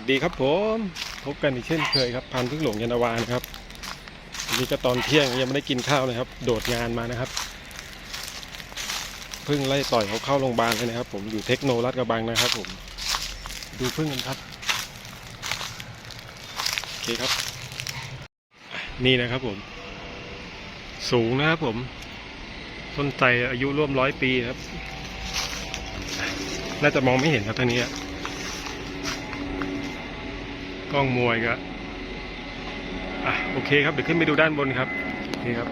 สวัสดีครับผมพบกันอีกเช่นเคยครับพันพึ่งหลวงยานาวานครับวันนี้ก็ตอนเที่ยงยังไม่ได้กินข้าวเลยครับ โดดงานมานะครับพึ่งไล่ต่อยเขาเข้าโรงพยาบาลเลยนะครับ ผมอยู่เทคโนรัดกระบังนะครับ ผม ดูพึ่งกันครับโอเคครับ นี่นะครับผม สูงนะครับผมต้นไทรอายุร่วมร้อยปีครับ น่าจะมองไม่เห็นครับทางนี้อะ กล้องมวยก็อะโอเคครับเดี๋ยวขึ้นไปดูด้านบนครับโอเครับ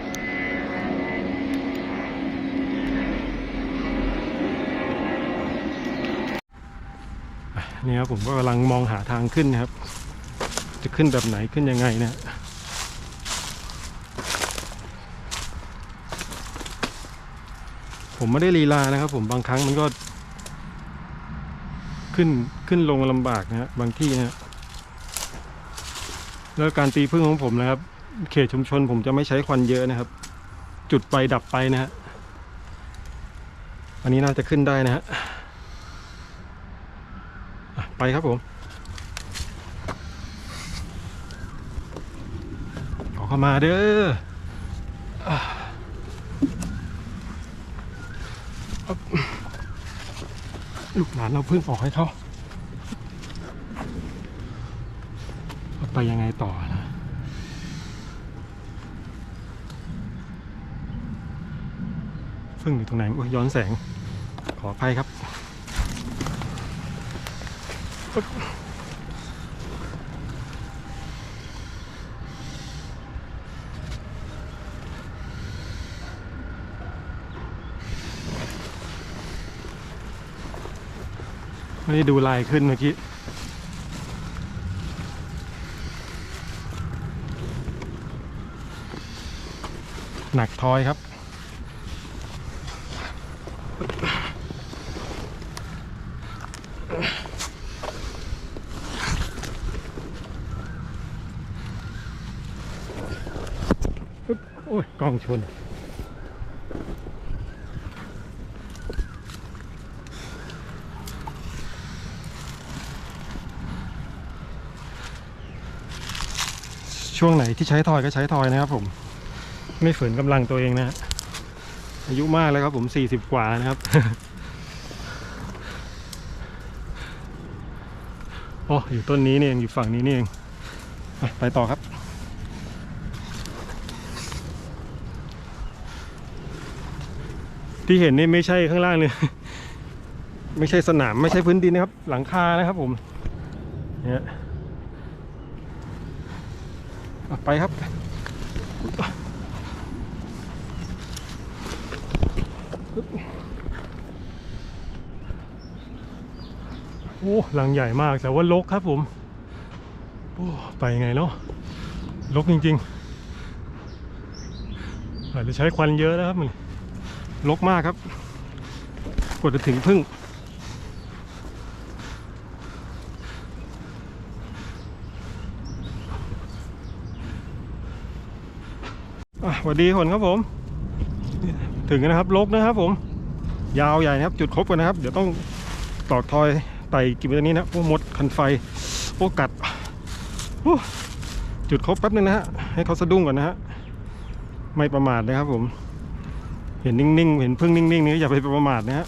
นี่ครับผมก็กำลังมองหาทางขึ้นนะครับ จะขึ้นแบบไหนขึ้นยังไงเนะผมไม่ได้ลีลานะครับ ผมบางครั้งมันก็ ขึ้นขึ้นลงลำบากนะฮะบางที่นะฮะ แล้วการตีพึ่งของผมนะครับ เขตชุมชนผมจะไม่ใช้ควันเยอะนะครับ จุดไปดับไปนะฮะอันนี้น่าจะขึ้นได้นะฮะไปครับผมขอเข้ามาเด้อลูกหลานเราพึ่งออกให้เขา ไปยังไงต่อนะพึ่งอยู่ตรงไหนโอ้ยย้อนแสง ขออภัยครับปึ๊บไม่ได้ดูลายขึ้นเมื่อกี้ หนักทอยครับ โอ้ยกล้องชนช่วงไหนที่ใช้ทอยก็ใช้ทอยนะครับผม ไม่ฝืนกำลังตัวเองนะอายุมากแล้วครับผมสี่สิบกว่านะครับโอ้อยู่ต้นนี้นี่เองอยู่ฝั่งนี้นี่เองไปต่อครับ ที่เห็นนี่ไม่ใช่ข้างล่างเลยไม่ใช่สนามไม่ใช่พื้นดินนะครับ หลังคานะครับผมเนี่ยไปครับ โอ้หลังใหญ่มากแต่ว่าลกครับผม โอ้ไปยังไงเนาะลกจริงๆอาจจะใช้ควันเยอะนะครับมันลกมากครับกว่าจะถึงพึ่งสวัสดีคนครับผม ถึงนะครับลกนะครับผม ยาวใหญ่นะครับ จุดครบกันนะครับ เดี๋ยวต้องตอกทอยไต่กินไปตรงนี้นะพวกมดคันไฟพวกกัดโอ้จุดครบแป๊บนึงนะฮะให้เขาสะดุ้งก่อนนะฮะไม่ประมาทนะครับผม เห็นนิ่งๆ เห็นพึ่งนิ่งๆนี่อย่าไปประมาทนะฮะ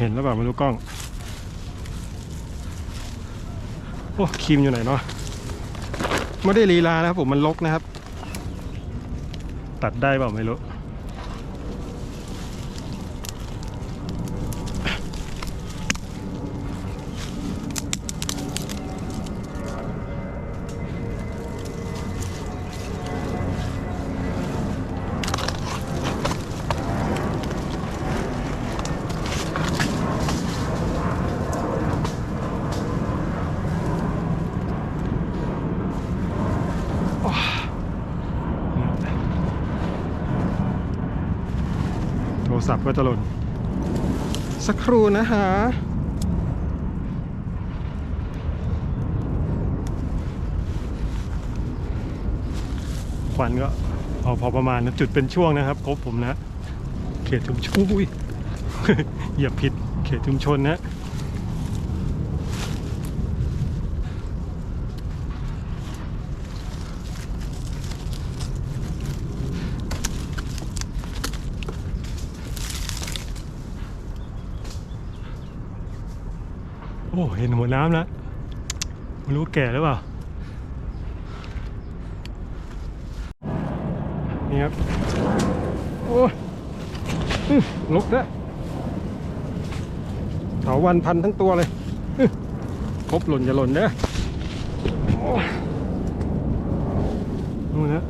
เห็นแล้วแบบไม่รู้กล้อง โอ้ครีมอยู่ไหนเนาะไม่ได้ลีลานะครับผมมันลกนะครับ ตัดได้เปล่าไม่รู้ัพท์ก็จะหล่น สักครู่นะฮะควันก็เอาพอประมาณนะจุดเป็นช่วงนะครับครบผมนะ เขตชุมชนเหยียบผิดเขตชุมชนนะ อ้เห็นหัวน้ำแล้วไม่รู้แก่หรือเปล่า นี่ครับ โอ้ยอื้อลกแล้วเถาวันพันทั้งตัวเลย ครบหล่นจะหล่นเด้อโอ้นู่นนะ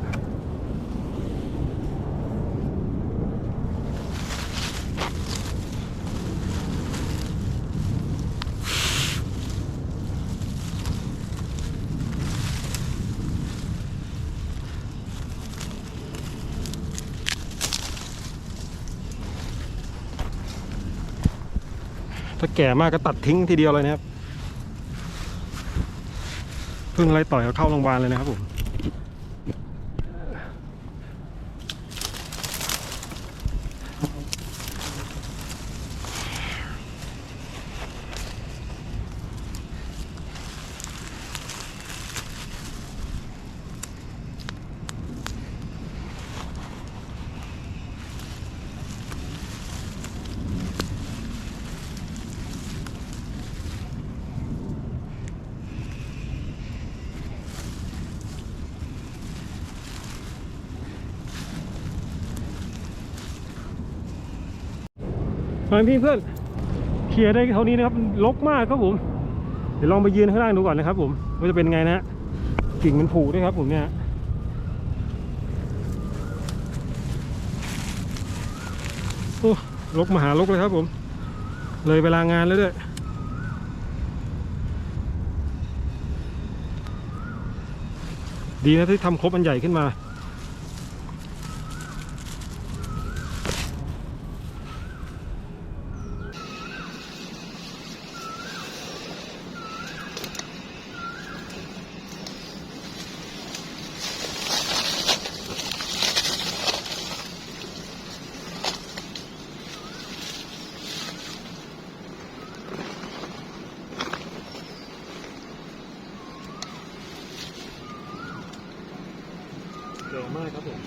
แก่มากก็ตัดทิ้งทีเดียวเลยนะครับเพิ่งไล่ต่อยเขาเข้าโรงพยาบาลเลยนะครับผม มาพี่เพื่อนเคลียร์ได้เท่านี้นะครับมันรกมากครับผม เดี๋ยวลองไปยืนข้างล่างดูก่อนนะครับ ผมว่าจะเป็นไงนะกิ่งมันผุด้วยครับ ผมเนี่ยโอ้รกมหารกเลยครับผม เลยเวลางานแล้วด้วยดีนะที่ทำครบอันใหญ่ขึ้นมา มากครับผม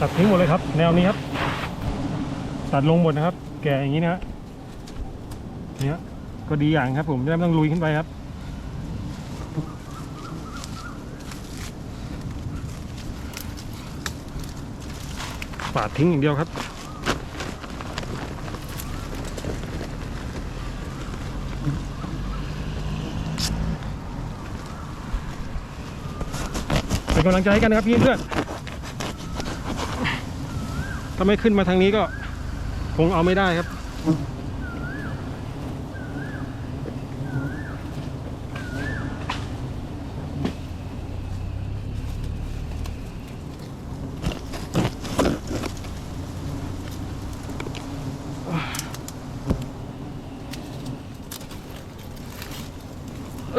ตัดทิ้งหมดเลยครับ แนวนี้ครับ ตัดลงหมดนะครับ แก่อย่างนี้นะฮะ เนี่ยก็ดีอย่างครับผมจะไม่ต้องลุยขึ้นไปครับปาดทิ้งอย่างเดียวครับ เป็นกำลังใจกันนะครับพี่เพื่อนถ้าไม่ขึ้นมาทางนี้ก็คงเอาไม่ได้ครับ ทิ้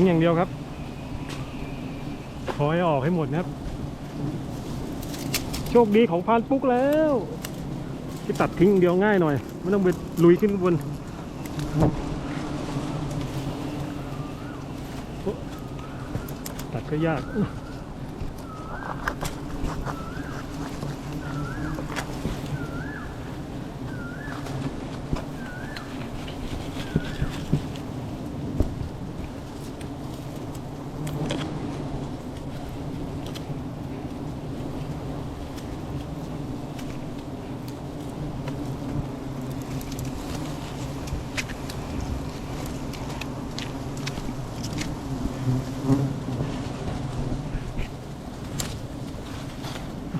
งอย่างเดียวครับ ขอให้ออกให้หมดนะครับ โชคดีของพานปุ๊กแล้วที่ตัดทิ้งเดียวง่ายหน่อย ไม่ต้องไปลุยขึ้นบน ตัดก็ยาก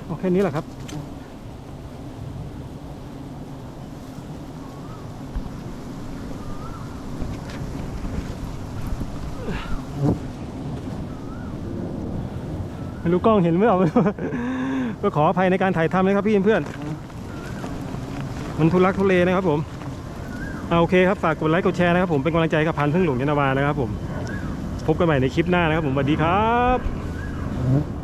โค่นี้แหละครับ ไม่รู้กล้องเห็นไหมเอาก็ขออภัยในการถ่ายทำนะครับพี่เพื่อน มันทุลักทุเลนะครับผมเอาโอเคครับ ฝากกดไลค์กดแชร์นะครับผมเป็นกำลังใจกับพันธุ์พึ่งหลวงยานนาวานะครับผม พบกันใหม่ในคลิปหน้านะครับผมสวัสดีครับ